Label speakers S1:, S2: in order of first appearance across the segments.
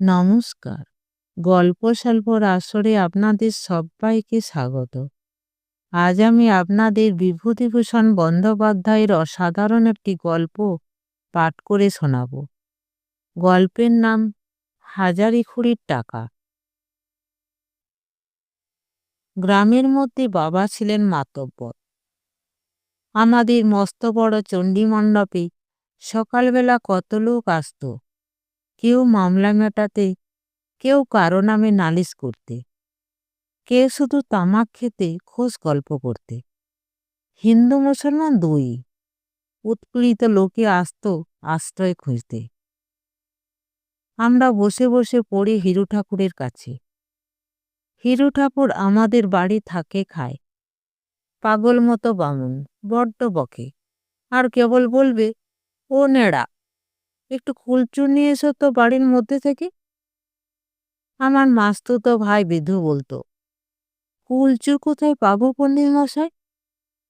S1: নমস্কার। গল্প স্বল্পর আসরে আপনাদের সবাইকে স্বাগত। আজ আমি আপনাদের বিভূতিভূষণ বন্দ্যোপাধ্যায়ের অসাধারণ একটি গল্প পাঠ করে শোনাব। গল্পের নাম হাজারিখুড়ির টাকা। গ্রামের মধ্যে বাবা ছিলেন মাতব্বর। আমাদের মস্ত বড় চণ্ডী মণ্ডপে সকালবেলা কত লোক আসত। কেউ মামলা মেটাতে, কেউ কারও নামে নালিশ করতে, কেউ শুধু তামাক খেতে খোঁজ গল্প করতে। হিন্দু মুসলমান দুই, উৎপীড়িত লোকে আসত আশ্রয় খুঁজতে। আমরা বসে বসে পড়ি হিরু ঠাকুরের কাছে। হিরু ঠাকুর আমাদের বাড়ি থাকে খায়। পাগল মতো বামুন, বড্ড বকে। আর কেবল বলবে, ও নেড়া একটু কুলচুর নিয়ে এসো তো বাড়ির মধ্যে থেকে। আমার মাস্তুতো ভাই বিধু বলতো কুলচুর কোথায় পাবো পণ্ডিত মশাই?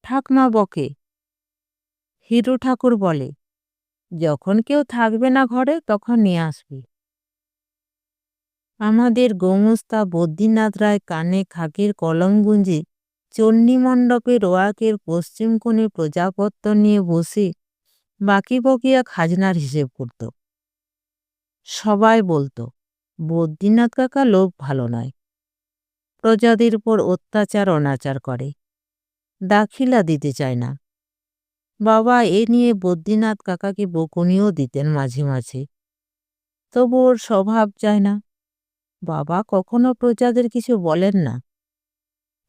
S1: ঠাকমা বকে। হিরু ঠাকুর বলে, যখন কেউ থাকবে না ঘরে তখন নিয়ে আসবি। আমাদের গোমস্তা বদ্রীনাথ রায় কানে খাকির কলম গুঞ্জে চণ্ডী মণ্ডপে রোয়াকের পশ্চিম কোণে প্রজাপত্য নিয়ে বসে বাকি বকিয়া খাজনার হিসেব করত। সবাই বলতো, বদ্রীনাথ কাকা লোক ভালো নয়। প্রজাদের উপর অত্যাচার, অনাচার করে। দাখিলা দিতে চায় না। বাবা এ নিয়ে বদ্রীনাথ কাকাকে বকুনিও দিতেন মাঝে মাঝে। তবু ওর স্বভাব চায় না। বাবা কখনো প্রজাদের কিছু বলেন না।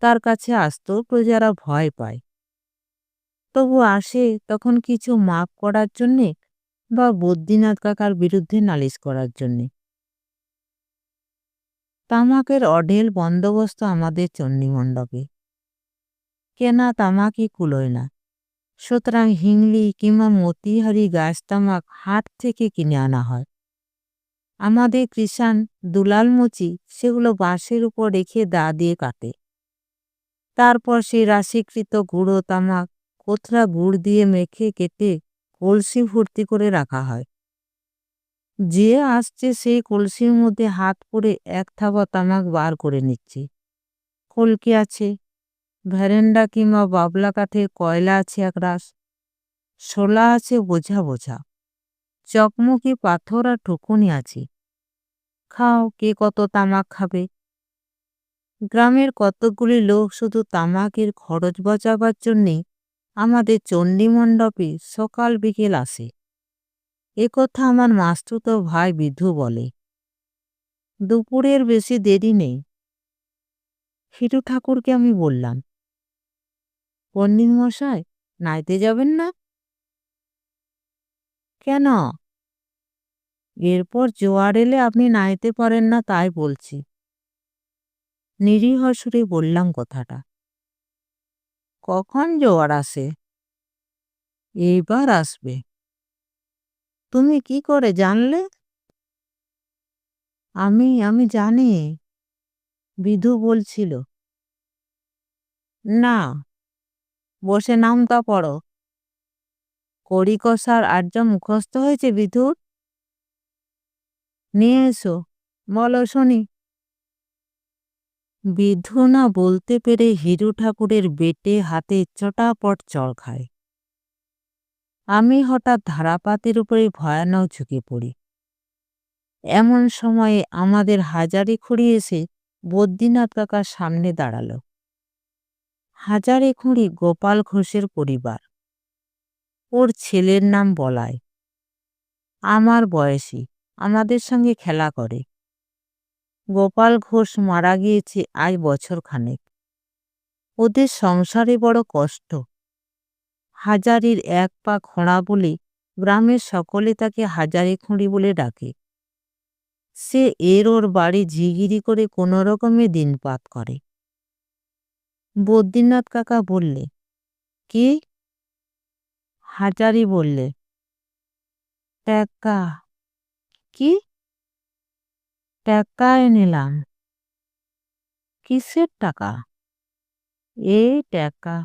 S1: তার কাছে আসতেও প্রজারা ভয় পায়। তবু আসে তখন কিছু মাপ করার জন্যে বা বদ্রীনাথ কাকার বিরুদ্ধে নালিশ করার জন্যে। তামাকের অঢেল বন্দোবস্ত আমাদের চণ্ডীমণ্ডপে। কেনা তামাকই কুলোয় না। সুতরাং হিংলি কিংবা মতিহারি গাছ তামাক হাট থেকে কিনে আনা হয়। আমাদের কৃষাণ, দুলাল মুচি সেগুলো বাঁশের উপর রেখে দা দিয়ে কাটে। তারপর সেই রাশিকৃত গুঁড়ো তামাক কোথরা গুড় দিয়ে মেখে কেটে কলসি ভর্তি করে রাখা হয়। যে আসছে সেই কলসির মধ্যে হাত পরে এক থাবা তামাক বার করে নিচ্ছে। কলকি আছে ভ্যারেন্ডা কিংবা বাবলা কাঠের কয়লা আছে এক রাস শোলা আছে বোঝা বোঝা, চকমকি, পাথর আর ঠুকুনি আছে। খাও, কে কত তামাক খাবে? গ্রামের কতকগুলি লোক শুধু তামাকের খরচ বাঁচাবার জন্যে আমাদের চণ্ডীমণ্ডপে সকাল বিকেল আসে। এ কথা আমার মাস্তুত ভাই বিধু বলে। দুপুরের বেশি দেরি নেই। হিটু ঠাকুরকে আমি বললাম পণ্ডিত মশাই নাইতে যাবেন না? কেন? এরপর জোয়ার এলে আপনি নাইতে পারেন না, তাই বলছি। নিরীহ সুরে বললাম কথাটা। কখন জোয়ার আসে? এইবার আসবে। তুমি কি করে জানলে? আমি আমি জানি, বিধু বলছিল। না, বসে নামতা পড়ো। কড়ি কষার আর্য মুখস্থ হয়েছে বিধুর? নিয়ে এসো, বলো শুনি। বিধু না বলতে পেরে হিরু ঠাকুরের বেটে হাতে চটাপট চড় খায়। আমি হঠাৎ ধারাপাতের উপরে ভয়ানক ঝুঁকে পড়ি। এমন সময়ে আমাদের হাজারি খুঁড়ি এসে বদ্রীনাথ কাকার সামনে দাঁড়াল। হাজারে খুঁড়ি গোপাল ঘোষের পরিবার। ওর ছেলের নাম বলায় আমার বয়সী, আমাদের সঙ্গে খেলা করে। গোপাল ঘোষ মারা গিয়েছে আজ বছর খানেক ওদের সংসারে বড় কষ্ট। হাজারির এক পা খোঁড়া বলে গ্রামের সকলে তাকে হাজারি খুঁড়ি বলে ডাকে। সে এর ওর বাড়ি ঝিগিরি করে কোনো রকমে দিনপাত করে। বদ্রীনাথ কাকা বললে, কি? হাজারি বললে টাকা কি? টাকায় নিলাম। কিসের টাকা? এই টাকা।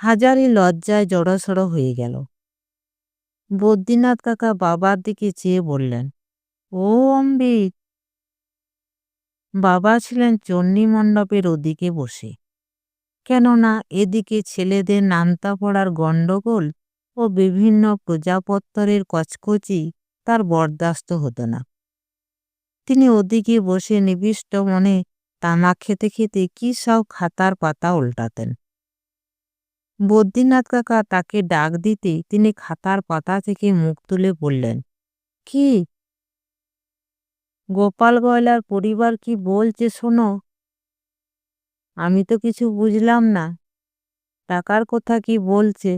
S1: হাজারি লজ্জায় জড়সড় হয়ে গেল। বদ্রীনাথ কাকা বাবার দিকে চেয়ে বললেন, ও অম্বিক বাবা ছিলেন চণ্ডী মণ্ডপের ওদিকে বসে। কেননা এদিকে ছেলেদের নামতা পড়ার গণ্ডগোল ও বিভিন্ন প্রজাপত্তরের কচকচি তার বরদাস্ত হতো না। তিনি ওদিকে বসে নিবিষ্ট মনে তামাক খেতে খেতে কি সব খাতার পাতা উল্টাতেন। বদ্রীনাথ কাকা তাকে ডাক দিতে তিনি খাতার পাতা থেকে মুখ তুলে বললেন, কি? গোপাল গয়লার পরিবার কি বলছে শোনো। আমি তো কিছু বুঝলাম না। টাকার কথা কি বলছে?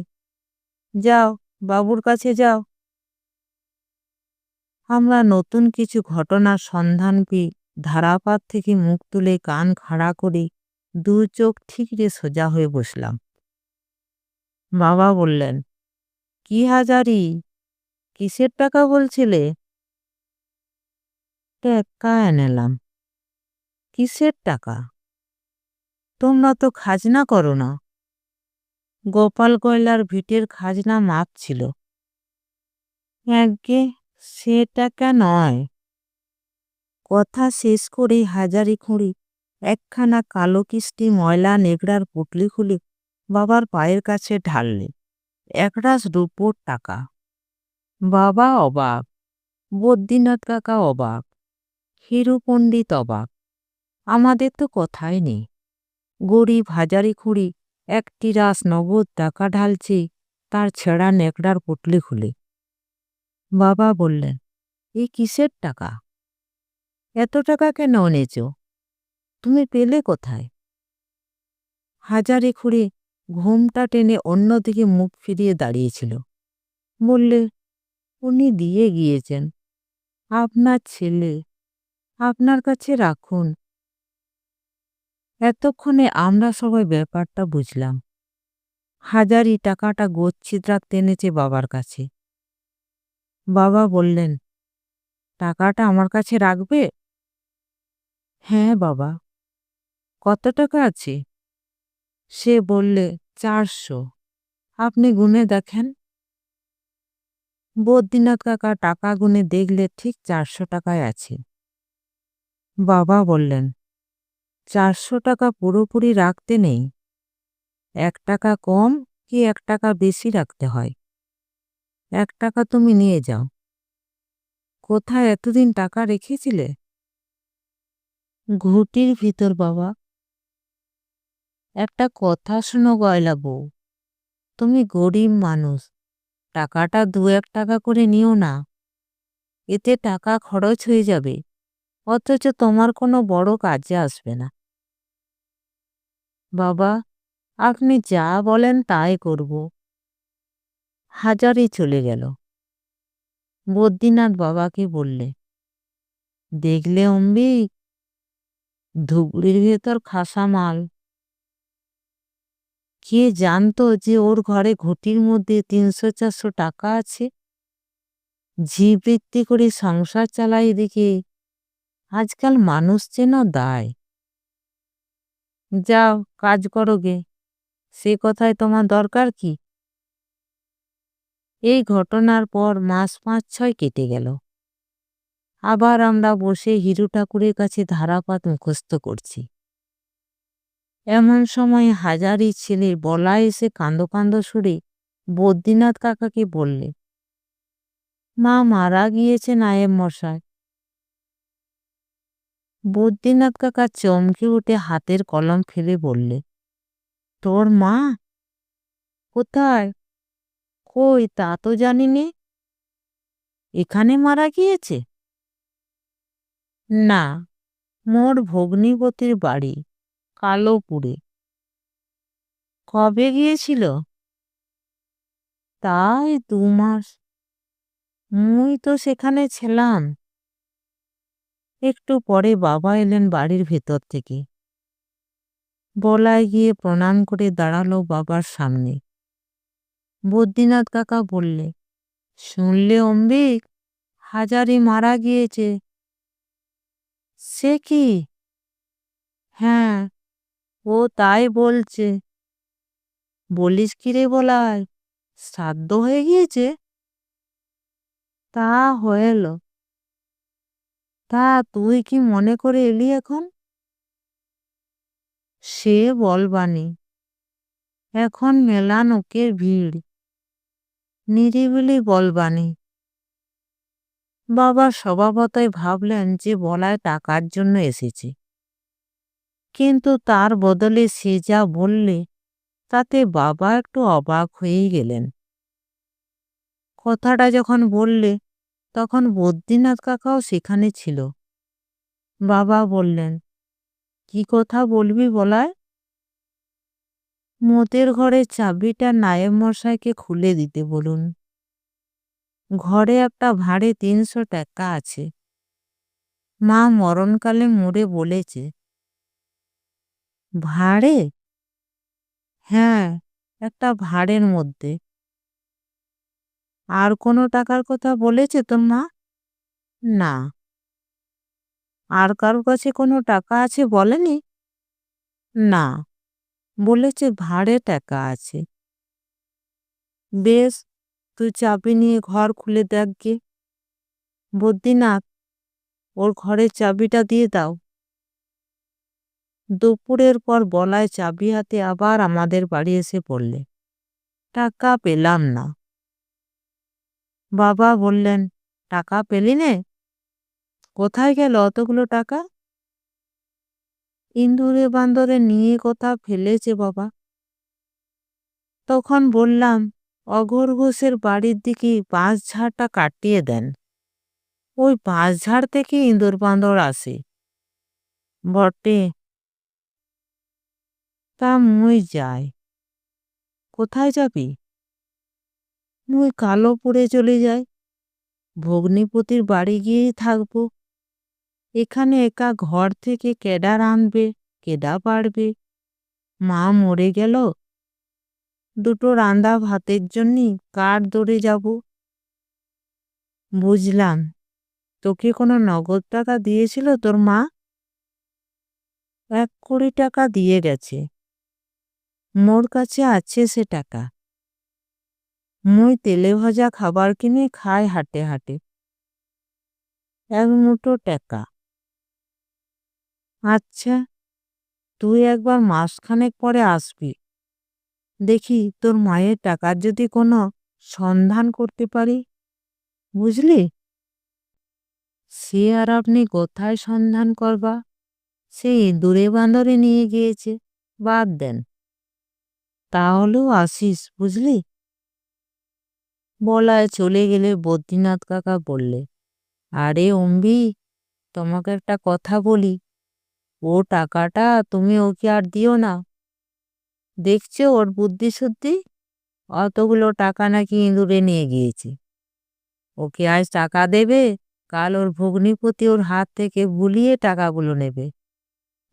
S1: যাও, বাবুর কাছে যাও। আমরা নতুন কিছু ঘটনার সন্ধান পেয়ে ধারাপাত থেকে মুখ তুলে কান খাড়া করে দু চোখ ঠিকরে সোজা হয়ে বসলাম। বাবা বললেন, কি হাজারি? কিসের টাকা বলছিলে? টাকা এনেলাম। কিসের টাকা? তোমরা তো খাজনা করো না। গোপাল কয়লার ভিটের খাজনা মাপ ছিল। একগে সে টাকা নয়। কথা শেষ করে হাজারি খুঁড়ি একখানা কালো কিস্তি ময়লা নেগড়ার পুটলি খুলে বাবার পায়ের কাছে ঢাললে। একরাশ রূপোর টাকা। বাবা অবাক, বদ্রীনাথ কাকা অবাক হিরু পণ্ডিত অবাক। আমাদের তো কথাই নেই। গরিব হাজারি খুঁড়ি একটি রাস নগদ টাকা ঢালছে, তার ছেঁড়া নেকড়ার পুটলি খুলে। বাবা বললেন এই কিসের টাকা? এত টাকা কেন এনেছ? তুমি পেলে কোথায়? হাজারে খুঁড়ে ঘুমটা টেনে অন্যদিকে মুখ ফিরিয়ে দাঁড়িয়েছিল। বললে, উনি দিয়ে গিয়েছেন। আপনার ছেলে, আপনার কাছে রাখুন। এতক্ষণে আমরা সবাই ব্যাপারটা বুঝলাম। হাজারি টাকাটা গচ্ছিত রাখতে এনেছে বাবার কাছে। বাবা বললেন, টাকাটা আমার কাছে রাখবে? হ্যাঁ বাবা। কত টাকা আছে? সে বললে, চারশো। আপনি গুনে দেখেন। বদ্রীনাথ কাকা টাকা গুনে দেখলে ঠিক চারশো টাকায় আছে। বাবা বললেন, চারশো টাকা পুরোপুরি রাখতে নেই। এক টাকা কম কি এক টাকা বেশি রাখতে হয়? এক টাকা তুমি নিয়ে যাও। কোথায় এতদিন টাকা রেখেছিলে? ঘুটির ভিতর, বাবা। একটা কথা শোনো, গয়লা বউ। তুমি গরিব মানুষ। টাকাটা দু এক টাকা করে নিও না। এতে টাকা খরচ হয়ে যাবে। অথচ তোমার কোনো বড় কাজে আসবে না। বাবা, আপনি যা বলেন তাই করব। হাজারে চলে গেল। বদ্রীনাথ বাবাকে বললে, দেখলে অম্বিক ধুবড়ির ভেতর খাসা মাল। কে জানতো যে ওর ঘরে ঘটির মধ্যে তিনশো চারশো টাকা আছে? ঝিবৃত্তি করে সংসার চালাই দেখে আজকাল মানুষ যেন দায়। যাও, কাজ করো গে, সে কথায় তোমার দরকার কি? এই ঘটনার পর মাস পাঁচ ছয় কেটে গেল। আবার আমরা বসে হিরু ঠাকুরের কাছে ধারাপাত মুখস্থ করছি। এমন সময় হাজারি ছেলে বলা এসে কাঁদো কাঁদো সুরে বদ্রীনাথ কাকাকে বললে, মা মারা গিয়েছে নায়েব মশাই বদ্রীনাথ কাকা চমকে উঠে হাতের কলম ফেলে বললে, তোর মা? কোথায়? কই তা তো জানিনি এখানে মারা গিয়েছে? না, মোর ভগ্নিপতির বাড়ি, কালোপুরে। কবে গিয়েছিল? তাই দু মাস। মুই তো সেখানে ছিলাম। একটু পরে বাবা এলেন বাড়ির ভেতর থেকে। বলায় গিয়ে প্রণাম করে দাঁড়াল বাবার সামনে। বদ্রীনাথ কাকা বললে, শুনলে অম্বিক, হাজারি মারা গিয়েছে। সে কি? হ্যাঁ ও তাই বলছে। বলিস কি রে বলায় শ্রাদ্ধ হয়ে গিয়েছে? তা হয়েল। তা তুই কি মনে করে এলি এখন? সে বলবানি। এখন মেলা নোকের ভিড়। নিরিবিলি বলবানি বাবা স্বভাবতই ভাবলেন যে বলায় টাকার জন্য এসেছে। কিন্তু তার বদলে সে যা বললে, তাতে বাবা একটু অবাক হয়েই গেলেন। কথাটা যখন বললে, তখন বদ্রীনাথ কাকাও সেখানে ছিল। বাবা বললেন, কি কথা বলবি বলায়? মতের ঘরের চাবিটা নায়েব মশাইকে খুলে দিতে বলুন। ঘরে একটা ভাড়ে তিনশো টাকা আছে। মা মরণকালে মরে বলেছে, ভাড়ে? হ্যাঁ একটা ভাড়ের মধ্যে। আর কোনো টাকার কথা বলেছে তোর মা? না। আর কারোর কাছে কোনো টাকা আছে বলেনি? না। বলেছে ভাড়ে টাকা আছে। বেশ, তুই চাবি নিয়ে ঘর খুলে দেখ গে। বদ্রীনাথ, ওর ঘরের চাবিটা দিয়ে দাও। দুপুরের পর বলায় চাবি হাতে আবার আমাদের বাড়ি এসে পড়লে। টাকা পেলাম না। বাবা বললেন, টাকা পেলি নে? কোথায় গেল অতগুলো টাকা? ইন্দুরে বান্দরে নিয়ে কথা ফেলেছে বাবা। তখন বললাম, অঘর ঘোষের বাড়ির দিকে বাঁশ ঝাড়টা কাটিয়ে দেন। ওই বাঁশ ঝাড় থেকে ইঁদুর বান্দর আসে। বটে, তা মুই যাই। কোথায় যাবি? মুই কালো পড়ে চলে যাই। ভগ্নিপতির বাড়ি গিয়েই থাকব। এখানে একা ঘর থেকে কেডা রাঁধবে কেডা পারবে? মা মরে গেল। দুটো রান্দা ভাতের জন্যই কার দৌড়ে যাব? বুঝলাম। তোকে কোনো নগদ টাকা দিয়েছিল তোর মা? এক কোটি টাকা দিয়ে গেছে। মোর কাছে আছে সে টাকা। মুই তেলে ভাজা খাবার কিনে খাই হাটে হাটে। এক মুঠো টাকা। আচ্ছা তুই একবার মাসখানেক পরে আসবি। দেখি তোর মায়ের টাকার যদি কোনো সন্ধান করতে পারি। বুঝলি? সে আর আপনি কোথায় সন্ধান করবা? সে দূরে বান্দরে নিয়ে গিয়েছে, বাদ দেন। তাহলেও আসিস, বুঝলি? বলায় চলে গেলে বদ্রীনাথ কাকা বললে, আরে অম্বি, তোমাকে একটা কথা বলি। ও টাকাটা তুমি ওকে আর দিও না। দেখছ ওর বুদ্ধি শুদ্ধি? অতগুলো টাকা নাকি ইঁদুরে নিয়ে গিয়েছে। ওকে আজ টাকা দেবে, কাল ওর ভগ্নিপতি ওর হাত থেকে বুলিয়ে টাকাগুলো নেবে।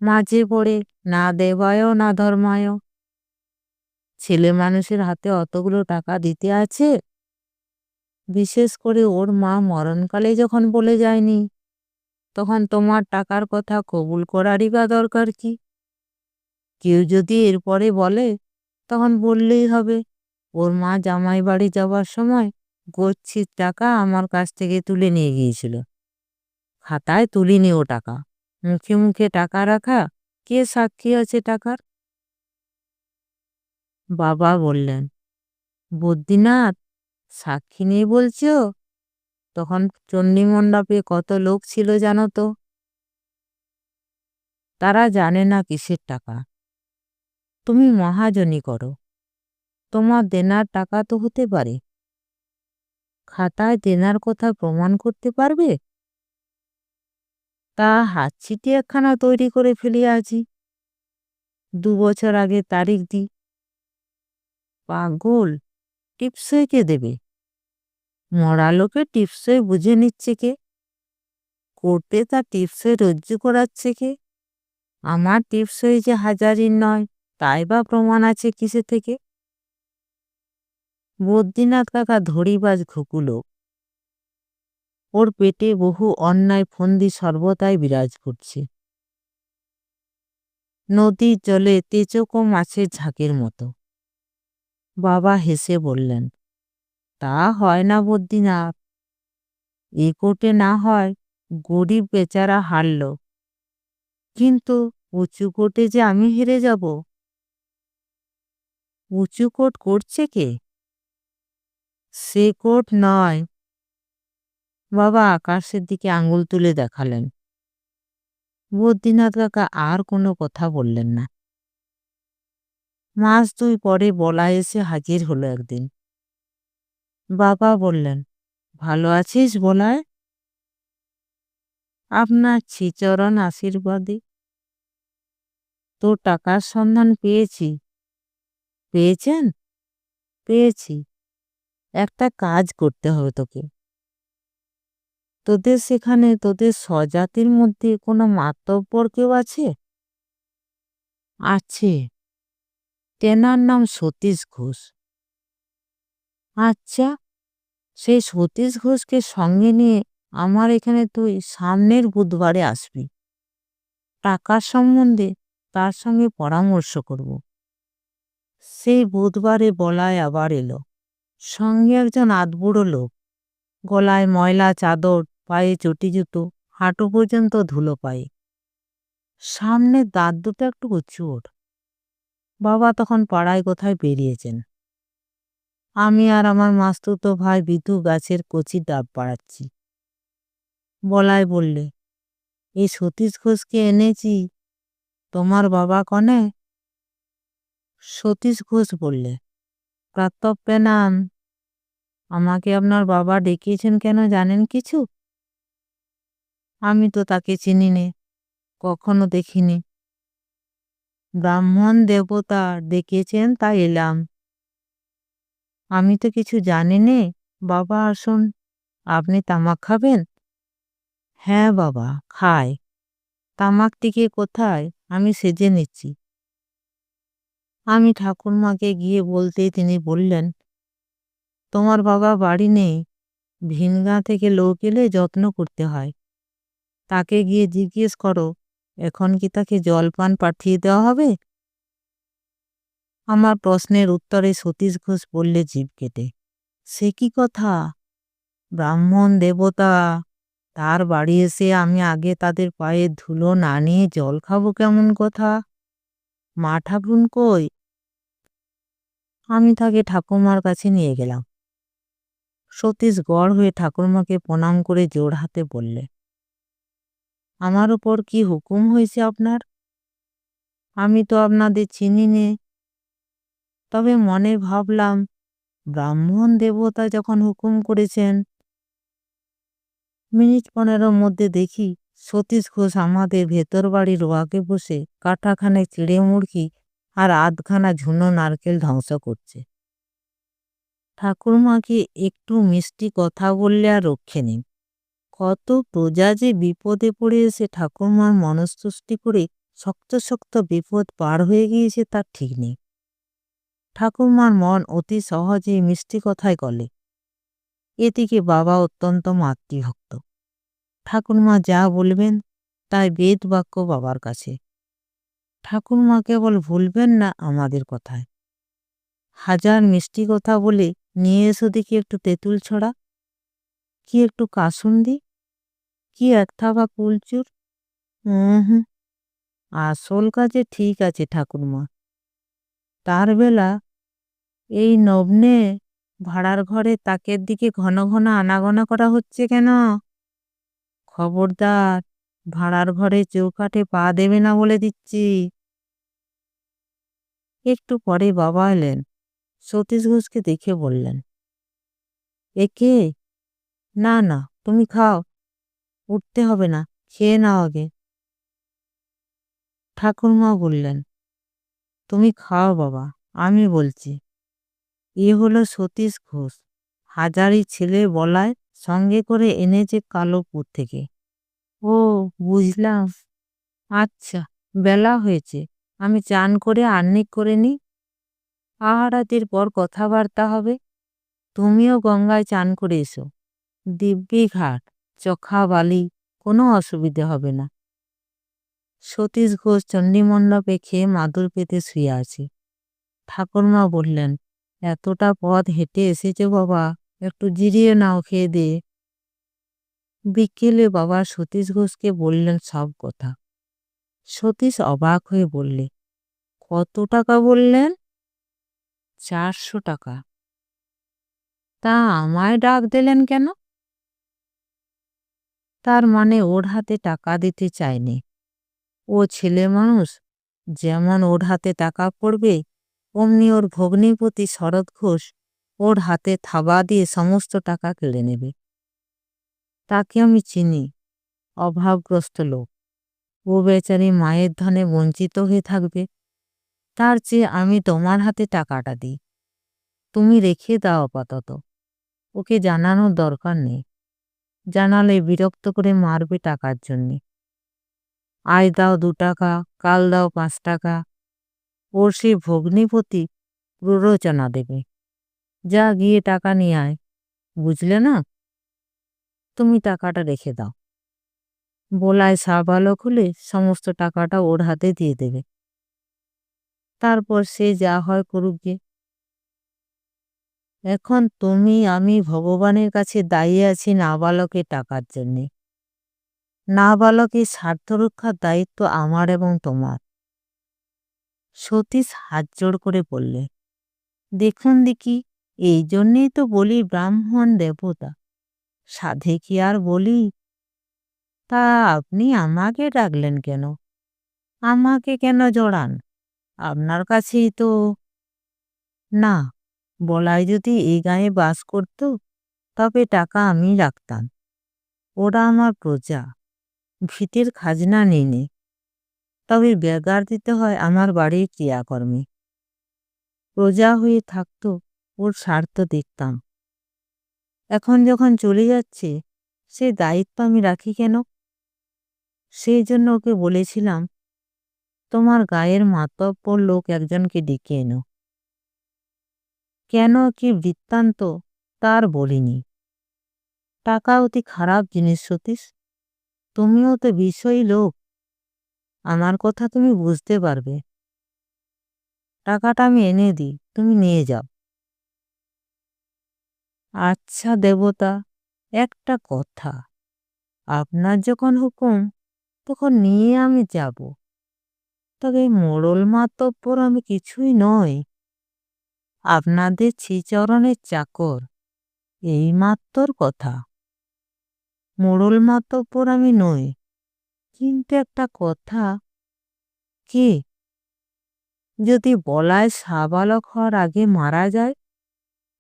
S1: মাঝে পড়ে, না দেবায় না ধর্মায় ছেলে মানুষের হাতে অতগুলো টাকা দিতে আছে? বিশেষ করে ওর মা মরণকালে যখন বলে যায়নি। তখন তোমার টাকার কথা কবুল করারই বা দরকার কি? কেউ যদি এরপরে বলে, তখন বললেই হবে, ওর মা জামাই বাড়ি যাবার সময় গচ্ছির টাকা আমার কাছ থেকে তুলে নিয়ে গিয়েছিল। খাতায় তুলিনি ও টাকা। মুখে মুখে টাকা রাখা, কে সাক্ষী আছে টাকার? বাবা বললেন বদ্রীনাথ সাক্ষী নেই বলছো? তখন চণ্ডী মণ্ডপে কত লোক ছিল জানো তো? তারা জানে না কিসের টাকা। তুমি মহাজনী করো। তোমার দেনার টাকা তো হতে পারে। খাতায় দেনার কথা প্রমাণ করতে পারবে? তা হাতছিটি একখানা তৈরি করে ফেলে আছি দু বছর আগে তারিখ দি। পাগল, টিপসই কে দেবে? মরা লোকে টিপসই বুঝে নিচ্ছে কে? কোর্টে তা টিপসই রজ্জু করাচ্ছে কে? আমার টিপসই যে হাজারির নয়, তাই বা প্রমাণ আছে কিসে থেকে? বদ্রীনাথ কাকা ধরিবাজ ঘুকুলো। ওর পেটে বহু অন্যায় ফন্দি সর্বদাই বিরাজ করছে। নদীর জলে তেচক মাছের ঝাঁকের মতো। বাবা হেসে বললেন তা হয় না বদ্রীনাথ। এ কোটে না হয় গরিব বেচারা হারল। কিন্তু উঁচু কোর্টে যে আমি হেরে যাব? উঁচু কোট করছে কে? সে কোর্ট নয়। বাবা আকাশের দিকে আঙুল তুলে দেখালেন। বদ্রীনাথ কাকা আর কোনো কথা বললেন না। মাস দুই পরে বলা এসে হাজির হলো একদিন। বাবা বললেন, ভালো আছিস বলায় আপনার শ্রীচরণ আশীর্বাদে। তো টাকার সন্ধান পেয়েছি। পেয়েছেন? পেয়েছি। একটা কাজ করতে হবে তোকে। তোদের সেখানে, তোদের স্বজাতির মধ্যে কোনো মাতব্বর কেউ আছে? আছে। তেনার নাম সতীশ ঘোষ। আচ্ছা সেই সতীশ ঘোষকে সঙ্গে নিয়ে আমার এখানে তুই সামনের বুধবারে আসবি। টাকার সম্বন্ধে তার সঙ্গে পরামর্শ করব। সেই বুধবারে বলায় আবার এলো। সঙ্গে একজন আধবুড়ো লোক। গলায় ময়লা, চাদর, পায়ে চটি জুতো, হাঁটু পর্যন্ত ধুলো পায়ে। সামনে দাঁত দুটো একটু চোট বাবা তখন পাড়ায় কোথায় বেরিয়েছেন? আমি আর আমার মাস্তুতো ভাই বিধু গাছের কচি ডাব পাড়াচ্ছি বলায় বললে এই সতীশ ঘোষকে এনেছি, তোমার বাবা কনে? সতীশ ঘোষ বললে প্রাতপ্য নাম, আমাকে আপনার বাবা ডেকেছেন কেন জানেন কিছু? আমি তো তাকে চিনি নে, কখনো দেখিনি। ব্রাহ্মণ দেবতা ডেকেছেন তাই এলাম। আমি তো কিছু জানি নে। বাবা, আসুন। আপনি তামাক খাবেন? হ্যাঁ বাবা খায় তামাকটিকে কোথায়? আমি সেজে নিচ্ছি। আমি ঠাকুরমাকে গিয়ে বলতে তিনি বললেন, তোমার বাবা বাড়ি নেই। ভিনগা থেকে লোক এলে যত্ন করতে হয়। তাকে গিয়ে জিজ্ঞেস করো, এখন কি তাকে জলপান পাঠিয়ে দেওয়া হবে? আমার প্রশ্নের উত্তরে সতীশ ঘোষ বললে জীব কেটে। সে কি কথা? ব্রাহ্মণ দেবতা, তার বাড়ি এসে আমি আগে তাদের পায়ে ধুলো না নিয়ে জল খাব কেমন কথা? মা ঠাকুন কই? আমি তাকে ঠাকুমার কাছে নিয়ে গেলাম। সতীশ গড় হয়ে ঠাকুরমাকে প্রণাম করে জোর হাতে বললে, আমার ওপর কি হুকুম হয়েছে আপনার? আমি তো আপনাদের চিনি নে তবে মনে ভাবলাম, ব্রাহ্মণ দেবতা যখন হুকুম করেছেন। মিনিট পনেরোর মধ্যে দেখি সতীশ ঘোষ আমাদের ভেতর বাড়ির ওয়াকে বসে কাঠাখানে চিড়ে মুড়কি আর আধখানা ঝুনো নারকেল ধ্বংস করছে। ঠাকুরমাকে একটু মিষ্টি কথা বললে আর রক্ষে নেই। কত প্রজা যে বিপদে পড়ে এসে ঠাকুরমার মনস্তুষ্টি করে শক্ত শক্ত বিপদ পার হয়ে গিয়েছে তার ঠিক নেই। ঠাকুরমার মন অতি সহজে মিষ্টি কথায় গলে। এদিকে বাবা অত্যন্ত মাতৃভক্ত। ঠাকুরমা যা বলবেন, তাই বেদ বাক্য বাবার কাছে। ঠাকুরমা কেবল ভুলবেন না আমাদের কথায়। হাজার মিষ্টি কথা বলে নিয়ে এসো দেখি একটু তেঁতুল ছড়া। কি একটু কাসুন্দি? কি এক থাবা কুলচুর? হুম, আসল কাজে ঠিক আছে ঠাকুরমা। তার বেলা এই নবনে ভাড়ার ঘরে তাকের দিকে ঘন ঘন আনাগোনা করা হচ্ছে কেন? খবরদার, ভাড়ার ঘরে চৌকাঠে পা দেবে না বলে দিচ্ছি। একটু পরে বাবা এলেন, সতীশ ঘোষকে দেখে বললেন একে না না, তুমি খাও, উঠতে হবে না, খেয়ে নাও আগে। ঠাকুরমা বললেন তুমি খাও বাবা, আমি বলছি। এ হলো সতীশ ঘোষ। হাজারি ছেলে বলায় সঙ্গে করে এনেছে কালোপুর থেকে। ও, বুঝলাম। আচ্ছা বেলা হয়েছে। আমি চান করে আর্নিক করে নিই। আহারাতের পর কথাবার্তা হবে। তুমিও গঙ্গায় চান করে এসো। দিব্যি ঘাট, চখা বালি, কোনো অসুবিধে হবে না। সতীশ ঘোষ চণ্ডীমণ্ডপে খেয়ে মাদুর পেতে শুয়ে আছে। ঠাকুরমা বললেন, এতটা পথ হেঁটে এসেছে বাবা, একটু জিরিয়ে নাও, খেয়ে দে। বিকেলে বাবা সতীশ ঘোষকে বললেন সব কথা। সতীশ অবাক হয়ে বললে, কত টাকা বললেন? চারশো টাকা। তা আমায় ডাক দিলেন কেন? তার মানে ওর হাতে টাকা দিতে চায়নি ও ছেলে মানুষ, যেমন ওর হাতে টাকা পড়বে, অমনি ওর ভগ্নিপতি শরৎ ঘোষ ওর হাতে থাবা দিয়ে সমস্ত টাকা কেড়ে নেবে। তাকে আমি চিনি, অভাবগ্রস্ত লোক। ও বেচারি মায়ের ধনে বঞ্চিত হয়ে থাকবে। তার চেয়ে আমি তোমার হাতে টাকাটা দিই। তুমি রেখে দাও আপাতত। ওকে জানানোর দরকার নেই। জানালে বিরক্ত করে মারবে টাকার জন্যে। আজ দাও দু টাকা, কাল দাও পাঁচ টাকা। ওর সে ভগ্নিপতি প্ররোচনা দেবে। যা গিয়ে টাকা নিয়ে আয়। বুঝলে না? তুমি টাকাটা রেখে দাও। বলায় সাবালক হলে সমস্ত টাকাটা ওর হাতে দিয়ে দেবে। তারপর সে যা হয় করুক গে। এখন তুমি আমি ভগবানের কাছে দাঁড়িয়ে আছি নাবালকের টাকার জন্যে। নাবালকের স্বার্থ রক্ষার দায়িত্ব আমার এবং তোমার। সতীশ হাত জোড় করে বললে, দেখুন দেখি, এই জন্যেই তো বলি ব্রাহ্মণ দেবতা। সাধে কি আর বলি? তা আপনি আমাকে ডাকলেন কেন? আমাকে কেন জড়ান? আপনার কাছেই তো না, বলাই যদি এই গায়ে বাস করত, তবে টাকা আমি রাখতাম। ওরা আমার প্রজা। ভিটের খাজনা নেই তবে বেগার দিতে হয় আমার বাড়ির ক্রিয়াকর্মে। প্রজা হয়ে থাকতো, ওর স্বার্থ দেখতাম। এখন যখন চলে যাচ্ছে, সে দায়িত্ব আমি রাখি কেন? সেই জন্য ওকে বলেছিলাম, তোমার গায়ের মাতব্বর লোক একজনকে ডেকে এনো। কেন কি বৃত্তান্ত তার বলিনি। টাকা অতি খারাপ জিনিস সতীশ। তুমিও তো বিষয়ী লোক। আমার কথা তুমি বুঝতে পারবে। টাকাটা আমি এনে দিই, তুমি নিয়ে যাও। আচ্ছা দেবতা, একটা কথা। আপনার যখন হুকুম, তখন নিয়ে আমি যাব। তবে মোড়ল মাতব্বর আমি কিছুই নয় আপনাদের শ্রীচরণের চাকর, এই মাত্র কথা। মোড়ল মাতব্বর আমি নই। কিন্তু একটা কথা, কি? যদি বলায় সাবালক হওয়ার আগে মারা যায়,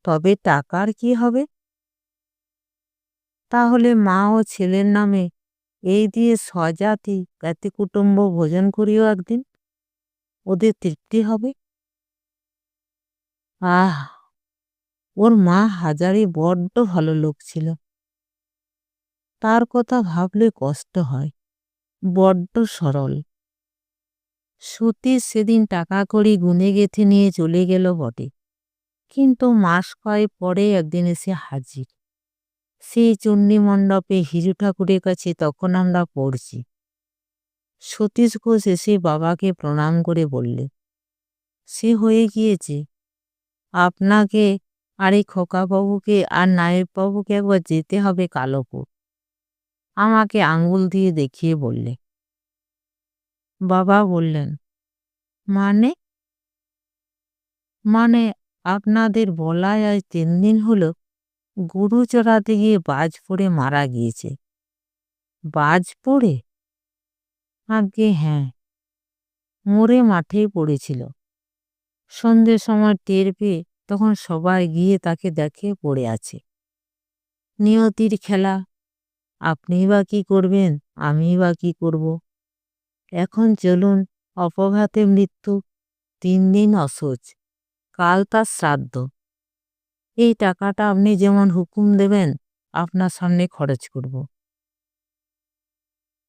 S1: তবে টাকার কি হবে? তাহলে মা ও ছেলের নামে এই দিয়ে স্বজাতি জ্ঞাতি কুটুম্ব ভোজন করিও একদিন। ওদের তৃপ্তি হবে। আহ, ওর মা হাজারি বড্ড ভালো লোক ছিল। তার কথা ভাবলে কষ্ট হয়। বড্ড সরল। সতীশ সেদিন টাকা কড়ি গুনে গেথে নিয়ে চলে গেল বটে। কিন্তু মাস কয়েক পরে একদিন এসে হাজির। সেই চণ্ডী মণ্ডপে হিজু ঠাকুরের কাছে তখন আমরা পড়ছি। সতীশ ঘোষ এসে বাবাকে প্রণাম করে বললে, সে হয়ে গিয়েছে। আপনাকে আর এই খোকাবাবুকে আর নায়েববাবুকে একবার যেতে হবে কালোপুর আমাকে আঙ্গুল দিয়ে দেখিয়ে বললে। বাবা বললেন মানে? মানে আপনাদের বলায় আজ তিন দিন হলো গরু চড়াতে গিয়ে বাজ পড়ে মারা গিয়েছে। বাজ পড়ে? আগে হ্যাঁ। মোড়ে মাঠেই পড়েছিল। সন্ধ্যের সময় টের পেয়ে তখন সবাই গিয়ে তাকে দেখে পড়ে আছে। নিয়তির খেলা আপনি বা কি করবেন? আমি বা কি করব? এখন চলুন, অপঘাতে মৃত্যু, তিন দিন অসোচ কাল তার শ্রাদ্ধ। এই টাকাটা আপনি যেমন হুকুম দেবেন, আপনার সামনে খরচ করব।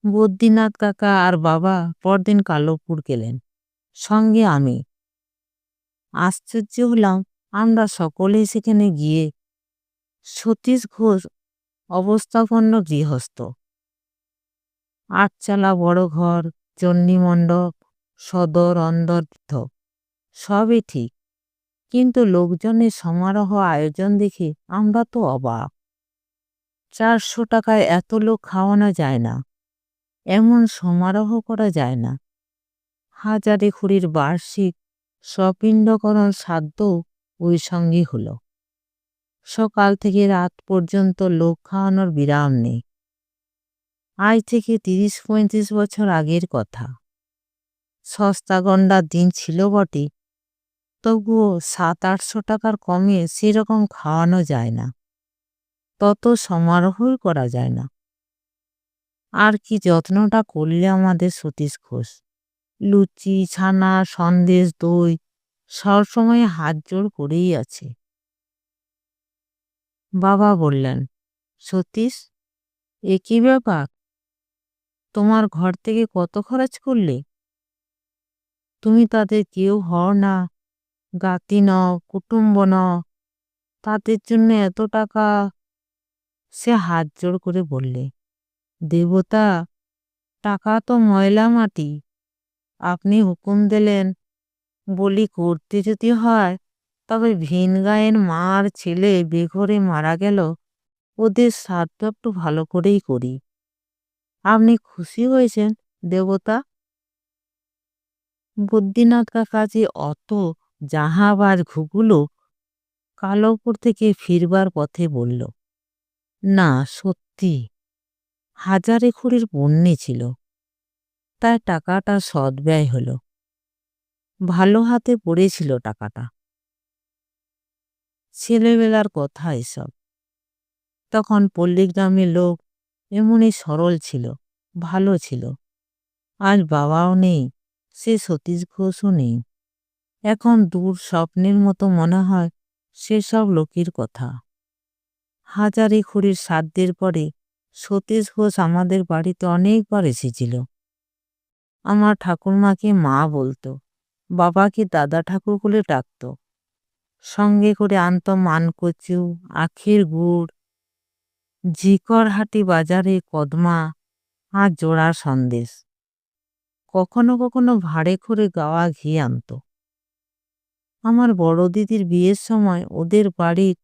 S1: বদ্রীনাথ কাকা আর বাবা পরদিন কালোপুর গেলেন, সঙ্গে আমি। আশ্চর্য হলাম, আমরা সকলেই সেখানে গিয়ে সতীশ ঘোষ অবস্থাপন্ন গৃহস্থ। আটচালা বড় ঘর চণ্ডীমণ্ডপ সদর অন্দর্থ সবই ঠিক। কিন্তু লোকজনের সমারোহ আয়োজন দেখে আমরা তো অবাক। চারশো টাকায় এত লোক খাওয়ানো যায় না। এমন সমারোহ করা যায় না। হাজারে খুঁড়ির বার্ষিক, সপিণ্ডকরণ সাধ্য ওই সঙ্গে হলো। সকাল থেকে রাত পর্যন্ত লোক খাওয়ানোর বিরাম নেই। আজ থেকে তিরিশ পঁয়ত্রিশ বছর আগের কথা। সস্তা গন্ডার দিন ছিল বটে, তবুও সাত আটশো টাকার কমে সেরকম খাওয়ানো যায় না। তত সমারোহই করা যায় না। আর কি যত্নটা করলে আমাদের সতীশ ঘোষ? লুচি, ছানা, সন্দেশ, দই সবসময় হাত জোড় করেই আছে। বাবা বললেন, সতীশ, এ কি ব্যাপার? তোমার ঘর থেকে কত খরচ করলে? তুমি তাদের কেউ হও না, গাতি ন কুটুম্ব ন তাদের জন্য এত টাকা? সে হাত জোড় করে বললে, দেবতা, টাকা তো ময়লা মাটি, আপনি হুকুম দিলেন, বলি করতে যদি হয় তবে ভিন গায়ের মার ছেলে বেঘরে মারা গেল, ওদের শ্রাদ্ধ একটু ভালো করেই করি। আপনি খুশি হয়েছেন, দেবতা? বদ্রীনাথ কাকাজি অত জাহাবার ঘুগুলো কালোপুর থেকে ফিরবার পথে বলল, না, সত্যি। হাজারে খুঁড়ির বন্যে ছিল। তাই টাকাটা সদ্ব্যয় হলো। ভালো হাতে পড়েছিল টাকাটা। ছেলেবেলার কথা এসব। তখন পল্লীগ্রামের লোক এমনই সরল ছিল, ভালো ছিল। আজ বাবাও নেই, সে সতীশ ঘোষও নেই। এখন দূর স্বপ্নের মতো মনে হয় সেসব লোকের কথা। হাজারি খুঁড়ির সাধ্যের পরে সতীশ ঘোষ আমাদের বাড়িতে অনেকবার এসেছিল। আমার ঠাকুরমাকে মা বলতো, বাবাকে দাদা ঠাকুর বলে ডাকত। সঙ্গে করে আনত মানকচু, আখের গুড় জিকরহাটি বাজারে কদমা, আর জোড়া সন্দেশ। কখনো কখনো ভাড়ে করে গাওয়া ঘি আনত। আমার বড় দিদির বিয়ের সময় ওদের বাড়ির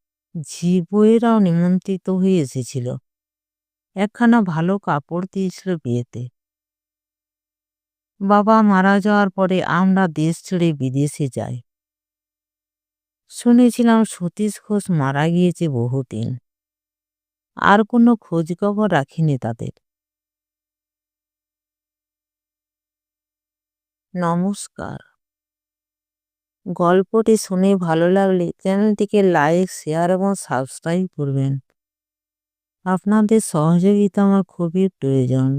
S1: ঝি বইয়েরাও নিমন্ত্রিত হয়ে এসেছিল। একখানা ভালো কাপড় দিয়েছিল বিয়েতে। বাবা মারা যাওয়ার পরে আমরা দেশ ছেড়ে বিদেশে যাই। শুনেছিলাম সতীশ ঘোষ মারা গিয়েছে বহুদিন। আর কোনো খোঁজ খবর রাখিনি তাদের। নমস্কার। গল্পটি শুনে ভালো লাগলে চ্যানেলটিকে লাইক, শেয়ার এবং সাবস্ক্রাইব করবেন। আপনাদের সহযোগিতা আমার খুবই প্রয়োজন।